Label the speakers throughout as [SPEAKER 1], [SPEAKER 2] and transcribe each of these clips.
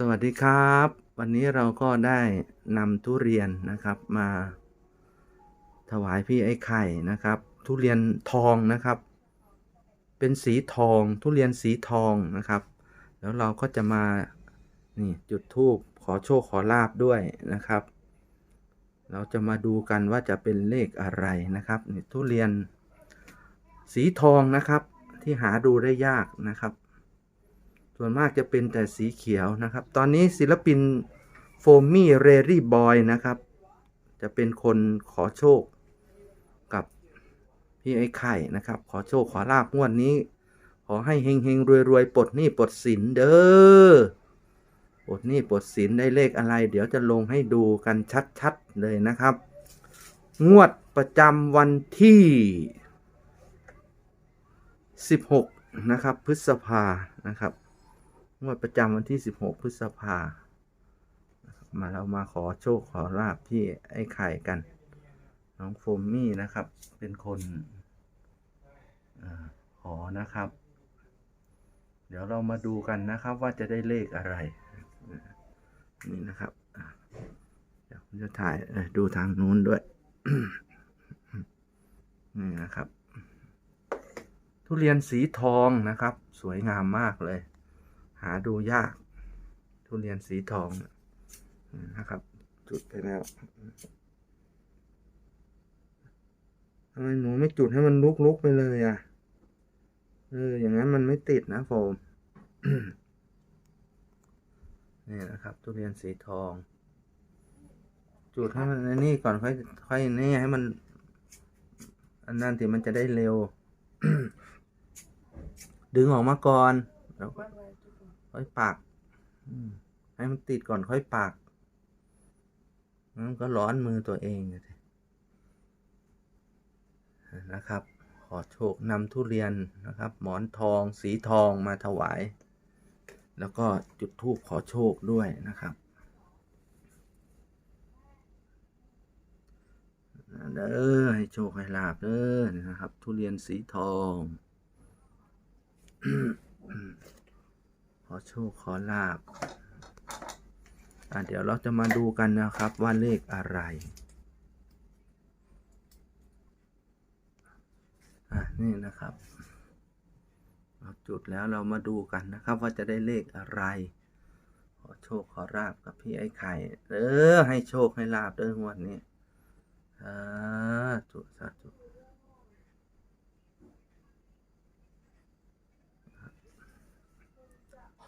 [SPEAKER 1] สวัสดีครับ วันนี้เราก็ได้นำทุเรียนนะครับมาถวายพี่ไอ้ไข่นะครับ ทุเรียนทองนะครับ เป็นสีทองทุเรียนสีทองนะครับ แล้วเราก็จะมานี่จุดธูปขอโชคขอลาบด้วยนะครับ เราจะมาดูกันว่าจะเป็นเลขอะไรนะครับนี่ทุเรียนสีทองนะครับที่หาดูได้ยากนะครับ ส่วนมากจะเป็นแต่สีเขียวนะครับ ตอนนี้ศิลปินโฟมี่เรรี่บอยนะครับ จะเป็นคนขอโชค กับพี่ไอ้ไข่นะครับ ขอโชคขอลาบงวดนี้ ขอให้เฮงเฮงรวยรวยปลดหนี้ปลดสินเด้อปลดหนี้ปลดสินได้เลขอะไร เดี๋ยวจะลงให้ดูกันชัดๆเลยนะครับ งวดประจำวันที่ 16 นะครับ พฤษภานะครับ งวดประจำวันที่ 16 พฤษภา มาเรามาขอโชคขอลาบที่ไอ้ไข่กัน น้องโฟมมี่นะครับ เป็นคนอขอนะครับ เดี๋ยวเรามาดูกันนะครับว่าจะได้เลขอะไร นี่นะครับเดี๋ยวผมจะถ่ายดูทางนู้นด้วย นี่นะครับ ทุเรียนสีทองนะครับ สวยงามมากเลยาดูยาก ทุเรียนสีทองนะครับ จุดไปแล้วทำไมหนูไม่จุดให้มันลุกๆไปเลยอะ เออ อย่างนั้นมันไม่ติดนะโฟมนี่นะครับ ทุเรียนสีทอง จุดให้มันอันนี่ก่อนค่อยค่อยนี่ให้มัน อันนั้นที่มันจะได้เร็ว ดึงออกมาก่อนแล้ว ค่อยปักให้มันติดก่อนค่อยปักมันก็ร้อนมือตัวเองอะสินะครับ ขอโชคนำทุเรียนนะครับ หมอนทองสีทองมาถวาย แล้วก็จุดธูปขอโชคด้วยนะครับเด้อให้โชคให้ลาบเด้อนะครับ ทุเรียนสีทอง ขอโชคขอลาบอะเดี๋ยวเราจะมาดูกันนะครับว่าเลขอะไรอะนี่นะครับ เราจุดแล้วเรามาดูกันนะครับว่าจะได้เลขอะไร ขอโชคขอลาบกับพี่ไอ้ไข่ เออ ให้โชคให้ลาบเด้อวดนี้สาธุสาธุ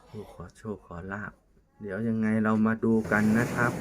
[SPEAKER 1] ผู้ขอโชคขอลาบ เดี๋ยวยังไงเรามาดูกันนะครับ